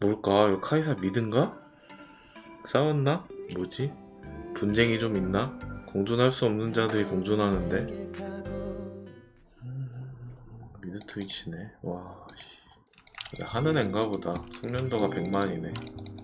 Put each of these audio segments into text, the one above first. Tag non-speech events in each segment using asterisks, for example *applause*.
뭘까? 이거 카이사 미드인가? 싸웠나? 뭐지? 분쟁이 좀 있나? 공존할 수 없는 자들이 공존하는데 음, 미드 트위치네 와 씨. 하는 앤가 보다 숙련도가 100만이네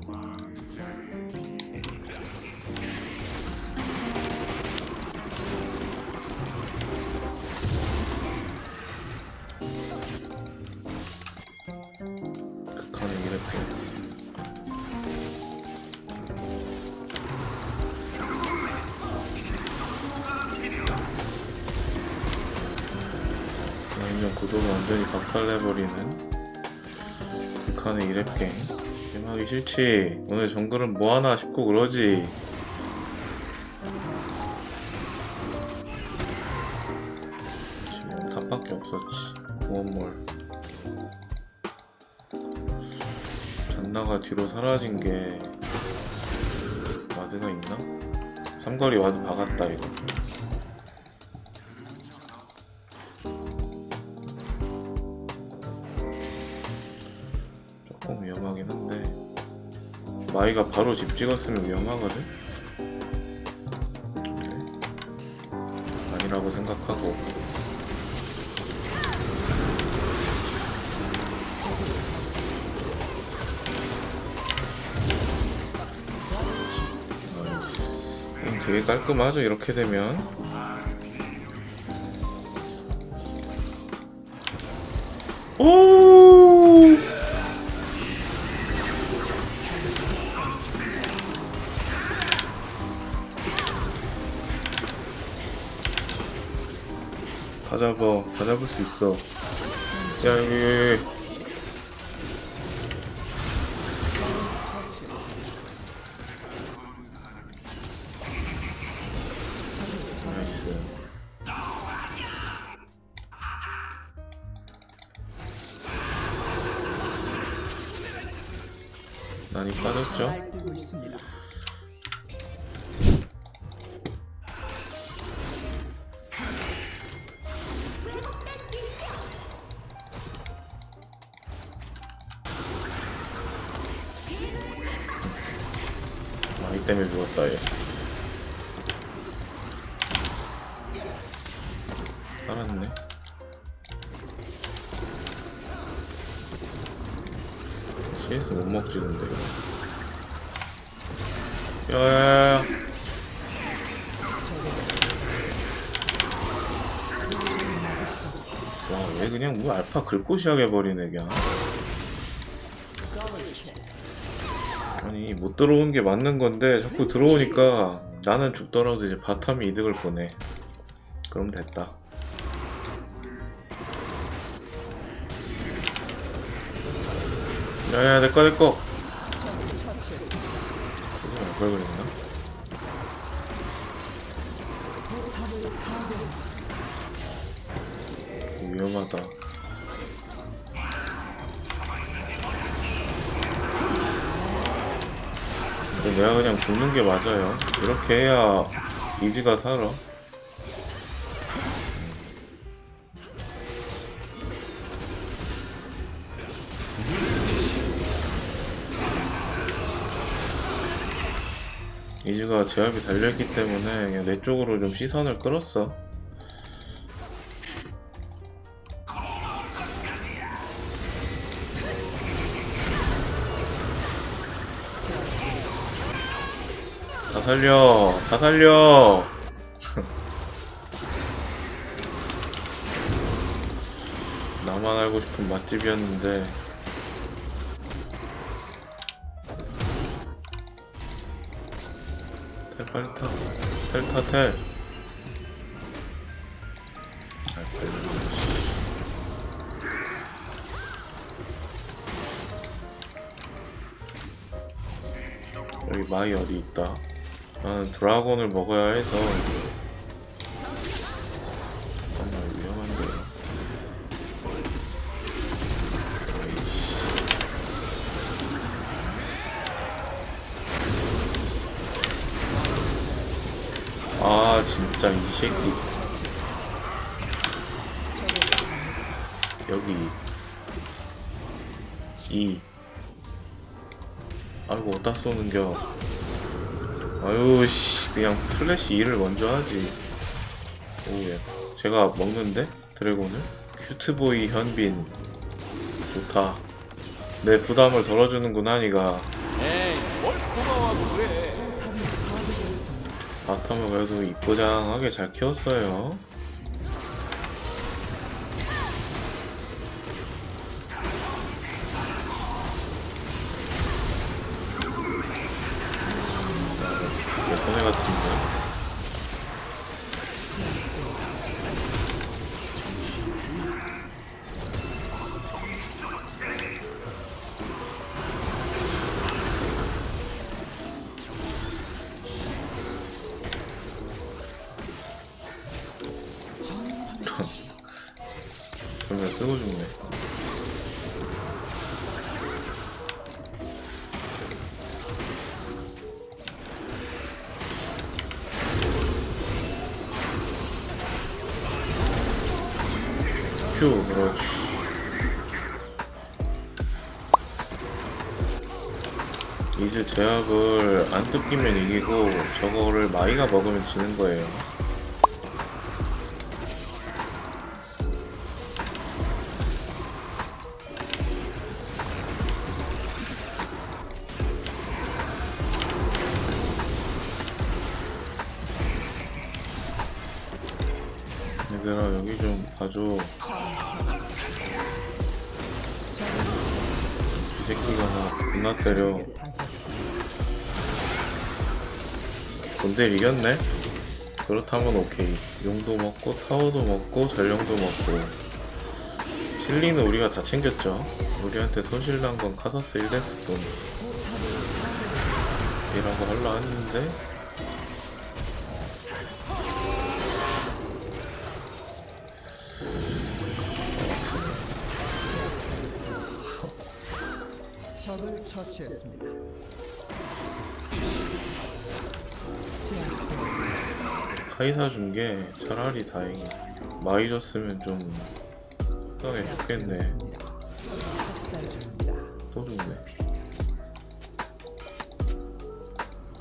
구도를 완전히 박살내버리는 극한의 이랩게임 게임하기 싫지. 오늘 정글은 뭐하나 싶고 그러지. 지금 탑밖에 없었지. 원몰. 잔나가 뒤로 사라진 게 와드가 있나? 삼거리 와드 박았다 이거 마이가 바로 집 찍었으면 위험하거든? 아니라고 생각하고. 음, 되게 깔끔하죠 이렇게 되면? 오 잡아 다 잡을 수 있어. 야 여기 여기 여기 나이스 많이 빠졌죠? 그냥 뭐 알파 긁고 시작해버리네 그냥. 아니 못 들어온 게 맞는 건데 자꾸 들어오니까 나는 죽더라도 이제 바텀이 이득을 보네. 그럼 됐다. 야야 내꺼 내꺼 걸 그랬나? 위험하다 내가 그냥 죽는 게 맞아요. 이렇게 해야 이지가 살아. 이즈가 제압이 달려있기 때문에 그냥 내 쪽으로 좀 시선을 끌었어. 살려, 다 살려. *laughs* 나만 알고 싶은 맛집이었는데. 텔 빨리 타. 텔 타, 텔. 아, 빨리. 여기 마이 어디 있다? 나는 드라곤을 먹어야 해서 정말 위험한데 아 진짜 이 새끼. 여기 이 아이고 어디다 쏘는겨 아유 씨 그냥 플래시 2를 먼저 하지. 오예 제가 먹는데? 드래곤을? 큐트보이 현빈. 좋다. 내 부담을 덜어주는구나 니가. 바텀을 그래도 이쁘장하게 잘 키웠어요 전멸 쓰고 죽네. 큐 그렇지. 이제 제압을 안 뜯기면 이기고 저거를 마이가 먹으면 지는 거예요 이 새끼가 나 존나 때려. 본대 이겼네? 그렇다면 오케이. 용도 먹고 타워도 먹고 전령도 먹고. 실리는 우리가 다 챙겼죠. 우리한테 손실난 건 카사스 1데스 뿐. 이라고 할라 했는데 처치했습니다. 카이사 준 게 차라리 다행이야 마이 줬으면 좀 속상해 죽겠네. 또 죽네.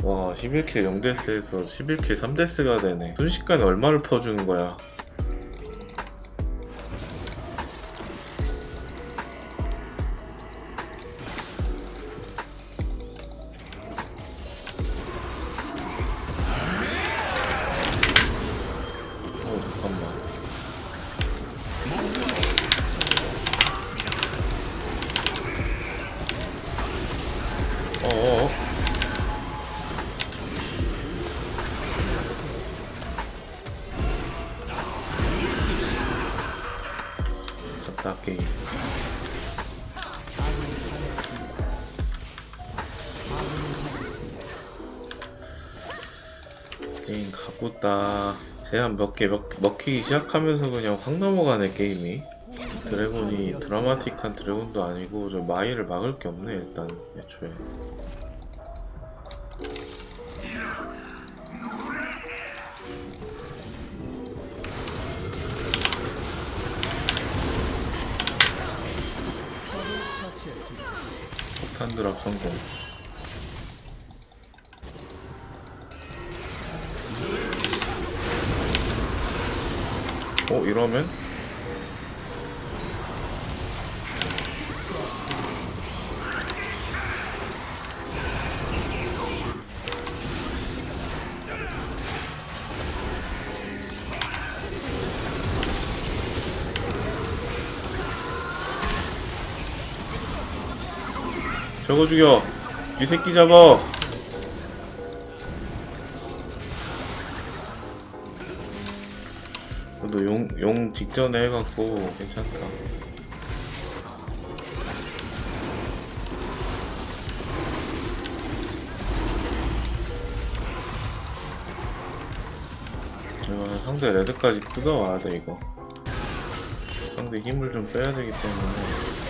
와, 11킬 0데스에서 11킬 3데스가 되네. 순식간에 얼마를 퍼주는 거야? 갔다 게임. 게임 가쁘다. 제한 몇개 먹히기 시작하면서 그냥 확 넘어가네 게임이. 드래곤이 드라마틱한 드래곤도 아니고 저 마이를 막을 게 없네 일단 애초에. 드랍 성공. 어 이러면 저거 죽여. 이 새끼 잡아. 그래도 용, 용 직전에 해갖고 괜찮다. 이거 상대 레드까지 뜯어와야 돼 이거. 상대 힘을 좀 빼야 되기 때문에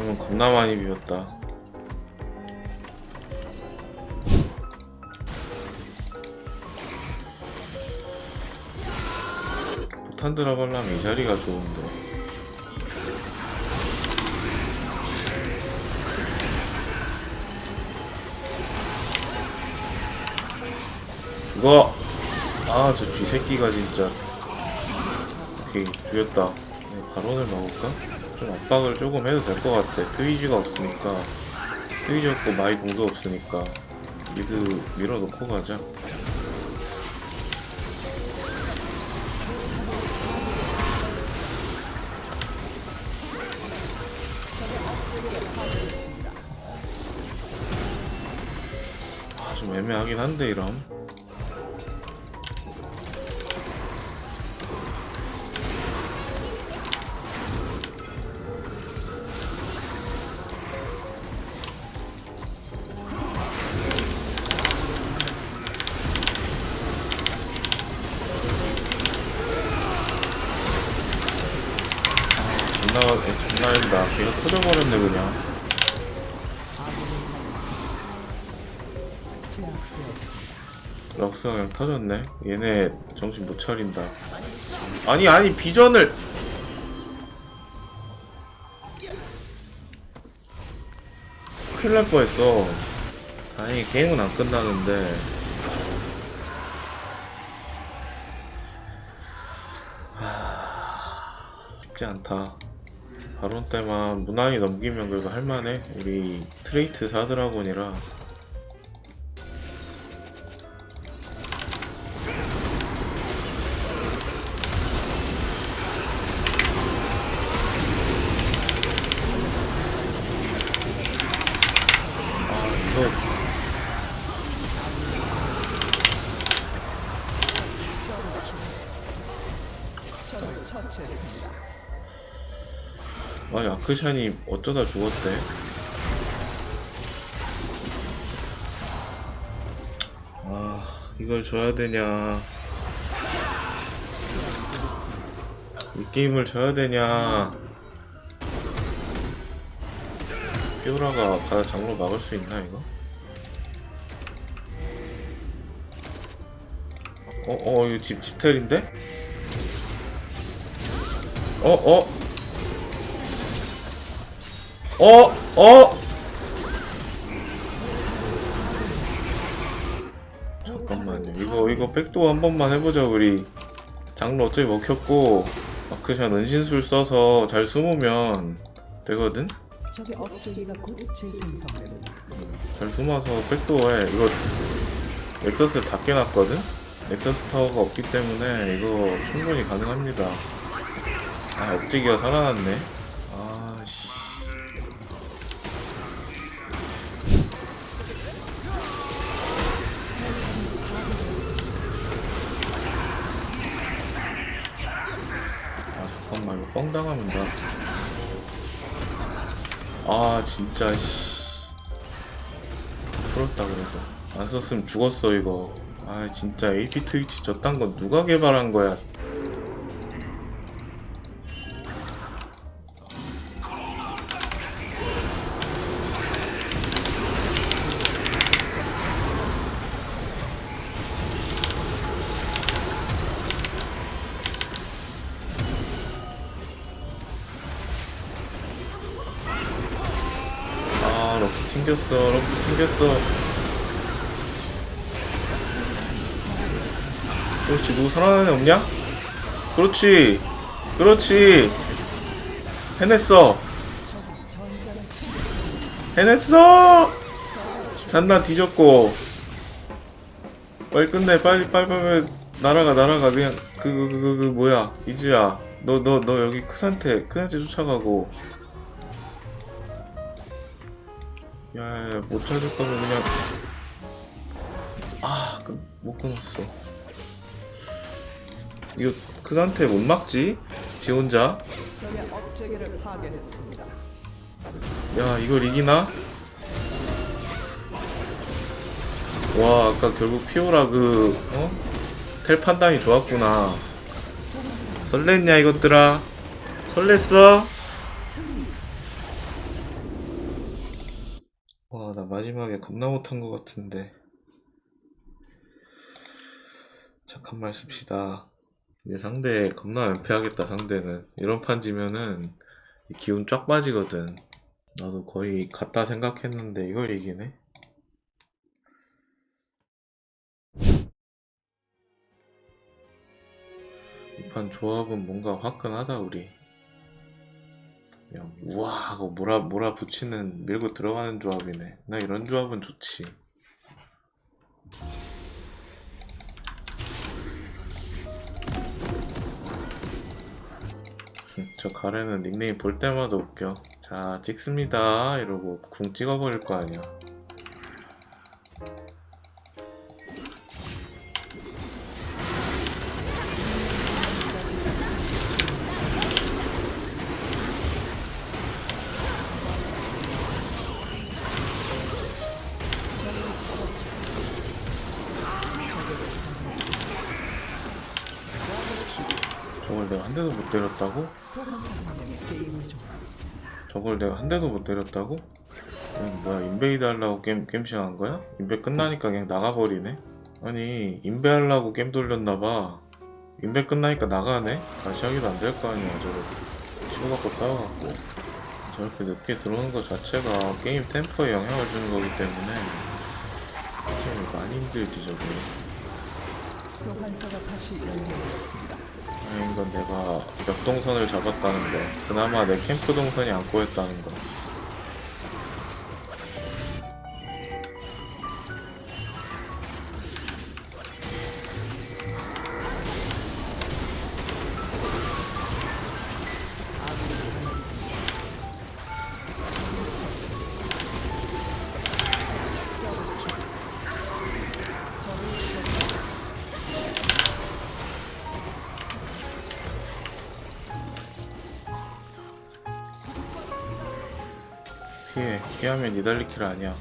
이러면 겁나 많이 비웠다. 포탄 들어가려면 이 자리가 좋은데 이거 아저 쥐새끼가 진짜 오케이 죽였다 네, 바론을 먹을까? 좀 압박을 조금 해도 될 것 같아. 트위지가 없으니까. 트위지 없고 마이 공도 없으니까. 미드 밀어놓고 가자. 아, 좀 애매하긴 한데 이럼 럭스가 그냥 터졌네. 얘네 정신 못 차린다. 아니 아니 비전을! 큰일 날 뻔했어. 다행히 게임은 안 끝나는데. 하... 쉽지 않다. 바론 때만 무난히 넘기면 그래도 할만해. 우리 스트레이트 사드라곤이라 처치했습니다. 아 야크샨이 어쩌다 죽었대 아 이걸 줘야 되냐 이 게임을 져야 되냐 피오라가 가다 장로 막을 수 있나 이거? 어, 어, 이거 집, 집텔인데? 어, 어? 어, 어. 잠깐만요. 이거 이거 백도 한 번만 해보자 우리. 장로 어차피 먹혔고 마크샷 은신술 써서 잘 숨으면 되거든. 곧 재생성됩니다. 잘 숨어서 백도에 이거 넥서스를 다 깨놨거든. 넥서스 타워가 없기 때문에 이거 충분히 가능합니다. 아 업지기가 살아났네. 아씨. 아 잠깐만 이거 뻥 나. 아 진짜 씨. 풀었다 그래도 안 썼으면 죽었어 이거. 아 진짜 AP 트위치 저딴 건 누가 개발한 거야? 튕겼어. 그렇지 누구 살아나는 애 없냐? 그렇지 그렇지. 해냈어. 해냈어. 잔나 뒤졌고. 빨리 끝내 빨리 빨리 빨리 날아가 날아가 그냥. 그그그그 뭐야. 이주야. 너 너 너 여기 크산테 크산테 쫓아가고 야야야 못 찾을 거면 그냥 아 못 끊었어 이거 크산테 못 막지 지 혼자. 야 이걸 이기나? 와 아까 결국 피오라 그 어? 텔 판단이 좋았구나 설렜냐 이것들아 설렜어? 와 나 마지막에 겁나 못한 것 같은데. 잠깐만 씁시다. 이제 상대 겁나 은폐하겠다 상대는. 이런 판 지면은 기운 쫙 빠지거든. 나도 거의 갔다 생각했는데 이걸 이기네? 이 판 조합은 뭔가 화끈하다 우리 그냥 우와 하고 몰아 몰아 붙이는 밀고 들어가는 조합이네 나 이런 조합은 좋지 저 가래는 닉네임 볼 때마다 웃겨. 자, 찍습니다. 이러고 궁 찍어버릴 거 아니야. 대도 못 때렸다고? 저걸 내가 한 대도 못 때렸다고? 그냥 뭐야 인베이드 하려고 게임, 게임 시작한 거야? 인베 끝나니까 그냥 나가버리네? 아니 인베 하려고 게임 돌렸나봐 인베 끝나니까 나가네? 다시 하기도 안 될 거 아니야 저거 치고받고 싸워갖고 저렇게 늦게 들어오는 것 자체가 게임 템포에 영향을 주는 거기 때문에 좀 많이 힘들지 저게 소환사가 다시 연결되었습니다. 다행인 건 내가 벽동선을 잡았다는 거 그나마 내 캠프 동선이 안 꼬였다는 거 피하면 니달리킬 아니야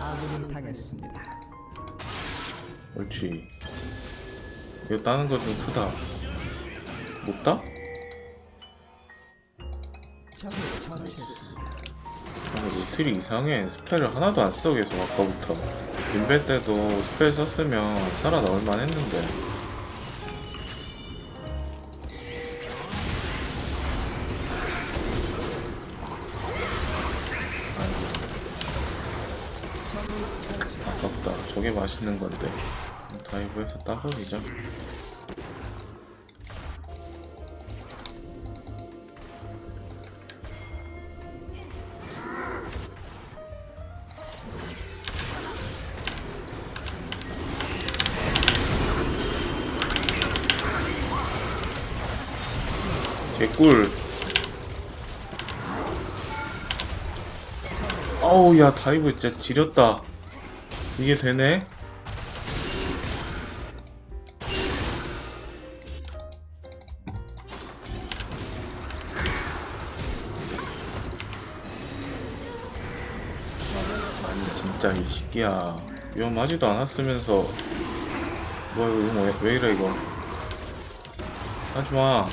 아군이 당했습니다. 옳지 이거 따는 거 좀 크다 못 따? 적을 처치했습니다. 노틸이 이상해 스펠을 하나도 안 써 계속 아까부터 인베 때도 스펠 썼으면 살아 나올 만 했는데 맛있는 건데. 다이브해서 따버리자 개꿀. 어우 야 다이브 진짜 지렸다. 이게 되네 새끼야. 위험하지도 않았으면서. 뭐야 이거 왜, 왜 이래 이거? 하지마.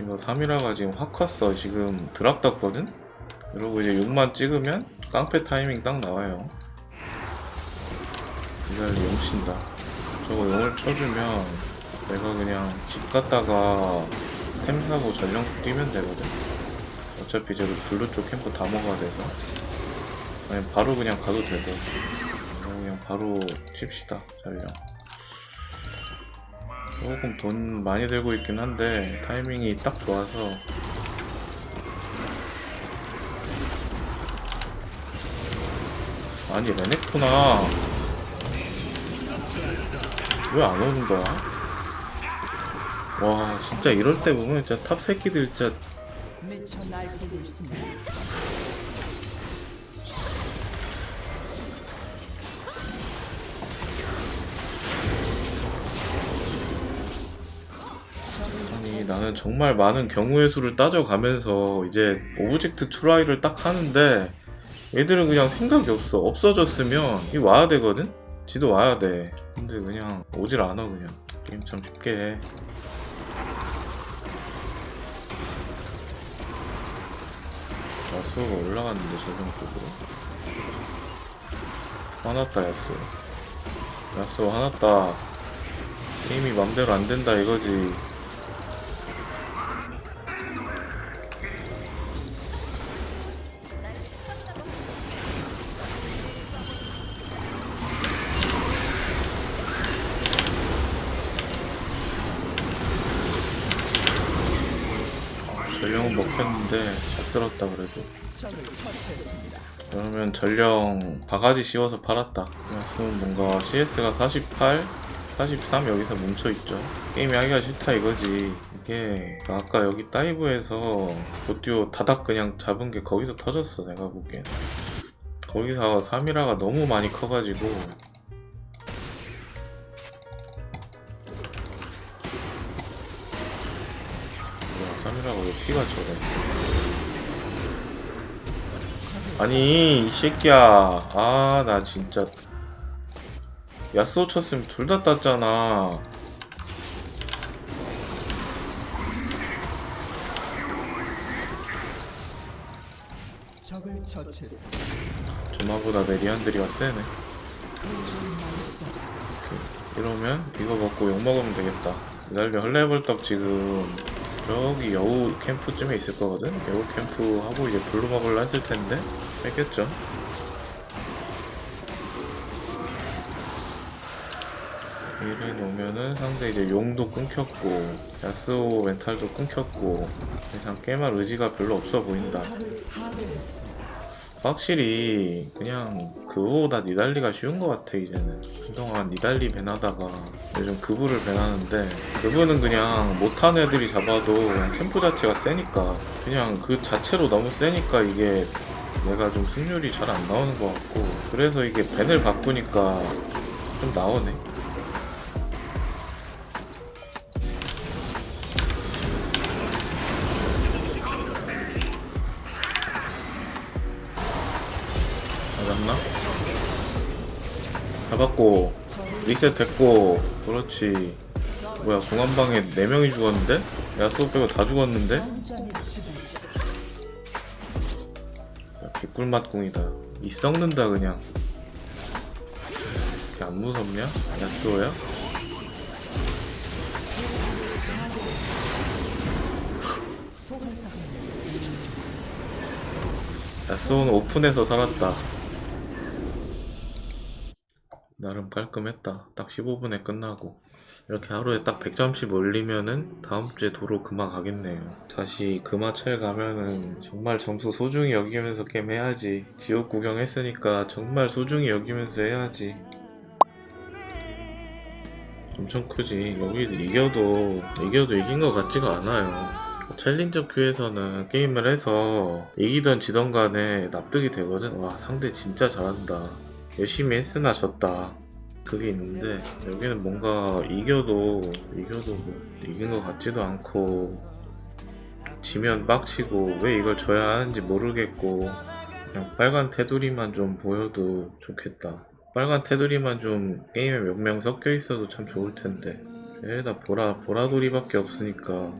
이거 3이라가 지금 확 컸어. 지금 드랍 떴거든? 그리고 이제 6만 찍으면 깡패 타이밍 딱 나와요. 이달리 용 친다. 저거 용을 쳐주면 내가 그냥 집 갔다가 템 사고 전령 뛰면 되거든 어차피 저기 블루 쪽 캠프 다 먹어야 돼서. 아니 바로 그냥 가도 되고. 이거 그냥 바로 칩시다 전령 조금 돈 많이 들고 있긴 한데 타이밍이 딱 좋아서. 아니 레넥토나. 왜 안 오는 거야? 와 진짜 이럴 때 보면 진짜 탑 새끼들 진짜 미쳐 날뛰고 있습니다. 아니 나는 정말 많은 경우의 수를 따져가면서 이제 오브젝트 트라이를 딱 하는데 얘들은 그냥 생각이 없어 없어졌으면 이 와야 되거든? 지도 와야 돼 근데 그냥 오질 않아 그냥 게임 참 쉽게 해 야수가 올라갔는데 저 정도로? 화났다 야수 야수 화났다. 게임이 맘대로 안 된다 이거지 먹혔는데 잘 쓸었다 그래도. 그러면 전령 바가지 씌워서 팔았다. 그래서 뭔가 CS가 48, 43 여기서 뭉쳐있죠. 게임이 하기가 싫다 이거지. 이게 아까 여기 다이브에서 보듀오 다닥 그냥 잡은 게 거기서 터졌어 내가 보기엔. 거기서 3이라가 너무 많이 커가지고 3이라가 왜 피가 저래? 아니 이 새끼야. 아 나 진짜. 야스오 쳤으면 둘 다 땄잖아. 저마보다 내 리안들이 와 세네 도저히 막을 수 없습니다. 이러면 이거 먹고 욕 먹으면 되겠다. 기다려. 헐레벌떡 지금 저기 여우 캠프쯤에 있을 거거든 여우 캠프 하고 이제 블루 먹으려 했을 텐데 했겠죠 이래 놓으면은 상대 이제 용도 끊겼고 야스오 멘탈도 끊겼고 더 이상 게임할 의지가 별로 없어 보인다. 확실히 그냥 그거보다 니달리가 쉬운 것 같아 이제는. 그동안 니달리 밴하다가 요즘 그부를 밴하는데 그부는 그냥 못한 애들이 잡아도 그냥 자체가 세니까. 그냥 그 자체로 너무 세니까 이게 내가 좀 승률이 잘 안 나오는 것 같고. 그래서 이게 밴을 바꾸니까 좀 나오네 잡았고 리셋 됐고 그렇지 뭐야 공한방에 4명이 죽었는데? 야스오 빼고 다 죽었는데? 야, 개꿀맛 궁이다 이 썩는다 그냥 안 무섭냐? 야스오야? 야스오는 오픈해서 살았다 나름 깔끔했다. 딱 15분에 끝나고. 이렇게 하루에 딱 100점씩 올리면은 다음 주에 도로 금화 가겠네요. 다시 금화철 가면은 정말 점수 소중히 여기면서 게임 해야지. 지옥 구경했으니까 정말 소중히 여기면서 해야지. 엄청 크지. 여기 이겨도 이겨도 이긴 것 같지가 않아요. 챌린저 큐에서는 게임을 해서 이기던 지던 간에 납득이 되거든. 와 상대 진짜 잘한다. 열심히 했으나 졌다 그게 있는데 여기는 뭔가 이겨도 이겨도 뭐 이긴 것 같지도 않고 지면 빡치고 왜 이걸 져야 하는지 모르겠고 그냥 빨간 테두리만 좀 보여도 좋겠다. 빨간 테두리만 좀 게임에 몇 명 섞여 있어도 참 좋을 텐데. 에다 보라 보라돌이밖에 없으니까